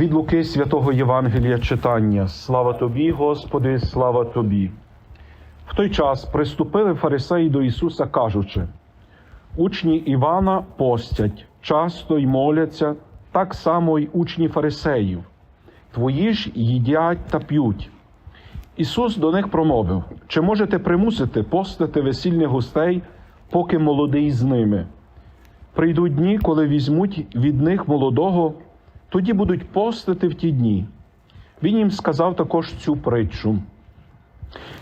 Від Луки святого Євангелія читання. Слава тобі, Господи, слава тобі. В той час приступили фарисеї до Ісуса, кажучи: Учні Івана постять, часто й моляться, так само й учні фарисеїв. Твої ж їдять та п'ють. Ісус до них промовив: Чи можете примусити постити весільних гостей, поки молодий з ними? Прийдуть дні, коли візьмуть від них молодого, тоді будуть постити в ті дні. Він їм сказав також цю притчу: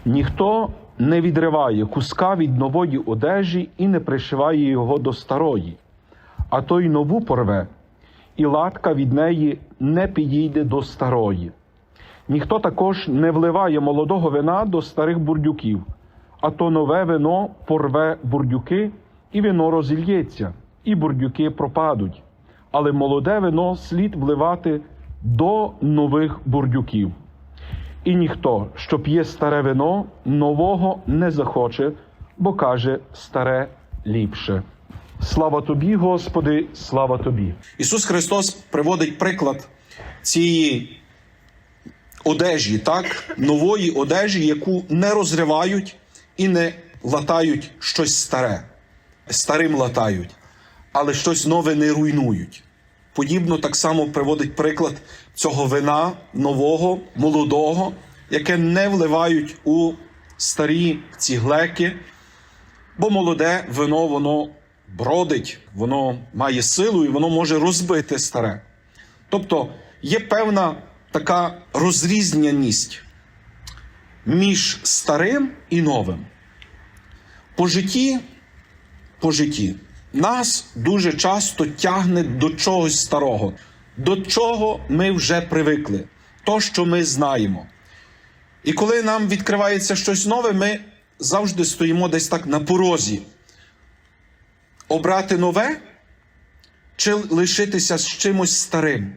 ніхто не відриває куска від нової одежі і не пришиває його до старої, а той нову порве, і латка від неї не підійде до старої. Ніхто також не вливає молодого вина до старих бурдюків, а то нове вино порве бурдюки, і вино розільється, і бурдюки пропадуть. Але молоде вино слід вливати до нових бурдюків. І ніхто, що п'є старе вино, нового не захоче, бо каже старе ліпше. Слава тобі, Господи, слава тобі. Ісус Христос приводить приклад цієї одежі, так, нової одежі, яку не розривають і не латають щось старе. Старим латають, але щось нове не руйнують. Подібно так само приводить приклад цього вина нового, молодого, яке не вливають у старі ціглеки, бо молоде вино воно бродить, воно має силу і воно може розбити старе. Тобто є певна така розрізненість між старим і новим. По житті, по житті нас дуже часто тягне до чогось старого, до чого ми вже привикли, то, що ми знаємо. І коли нам відкривається щось нове, ми завжди стоїмо десь так на порозі. Обрати нове чи лишитися з чимось старим.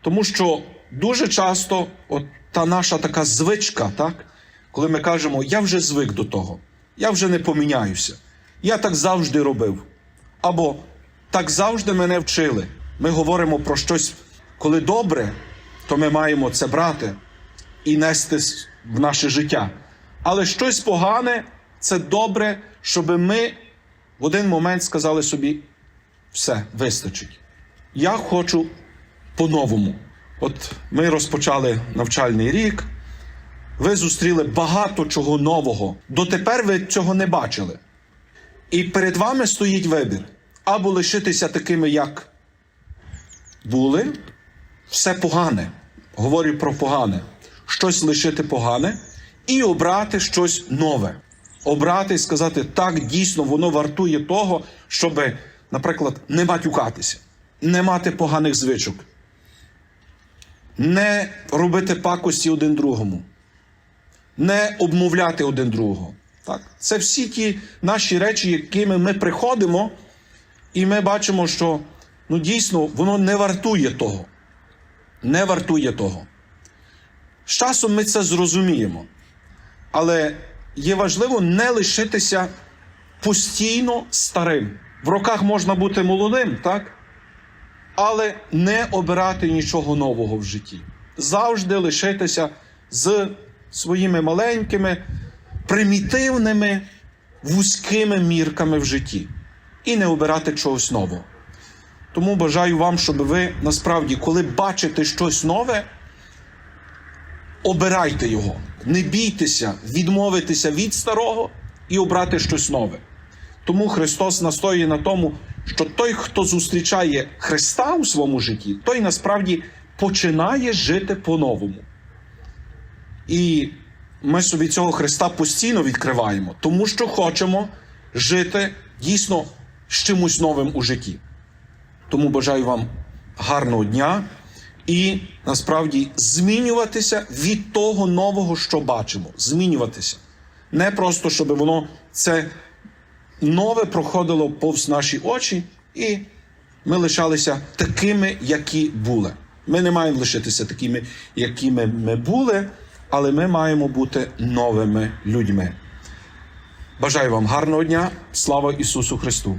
Тому що дуже часто от та наша така звичка, так, коли ми кажемо, я вже звик до того, я вже не поміняюся, я так завжди робив. Або так завжди мене вчили. Ми говоримо про щось, коли добре, то ми маємо це брати і нести в наше життя. Але щось погане це добре, щоб ми в один момент сказали собі: все, вистачить. Я хочу по-новому. От ми розпочали навчальний рік, ви зустріли багато чого нового. Дотепер ви цього не бачили. І перед вами стоїть вибір: або лишитися такими, як були, все погане. Говорю про погане. Щось лишити погане і обрати щось нове. Обрати і сказати, так, дійсно, воно вартує того, щоб, наприклад, не матюкатися, не мати поганих звичок, не робити пакості один другому, не обмовляти один другого. Так? Це всі ті наші речі, якими ми приходимо, і ми бачимо, що ну, дійсно воно не вартує того. Не вартує того. З часом ми це зрозуміємо. Але є важливо не лишитися постійно старим. В роках можна бути молодим, так? Але не обирати нічого нового в житті. Завжди лишитися з своїми маленькими, примітивними, вузькими мірками в житті. І не обирати чогось нового. Тому бажаю вам, щоб ви насправді, коли бачите щось нове, обирайте його. Не бійтеся відмовитися від старого і обрати щось нове. Тому Христос настоює на тому, що той, хто зустрічає Христа у своєму житті, той насправді починає жити по-новому. І ми собі цього Христа постійно відкриваємо, тому що хочемо жити дійсно з чимось новим у житті. Тому бажаю вам гарного дня і насправді змінюватися від того нового, що бачимо. Змінюватися. Не просто, щоб воно це нове проходило повз наші очі, і ми лишалися такими, які були. Ми не маємо лишитися такими, якими ми були, але ми маємо бути новими людьми. Бажаю вам гарного дня. Слава Ісусу Христу!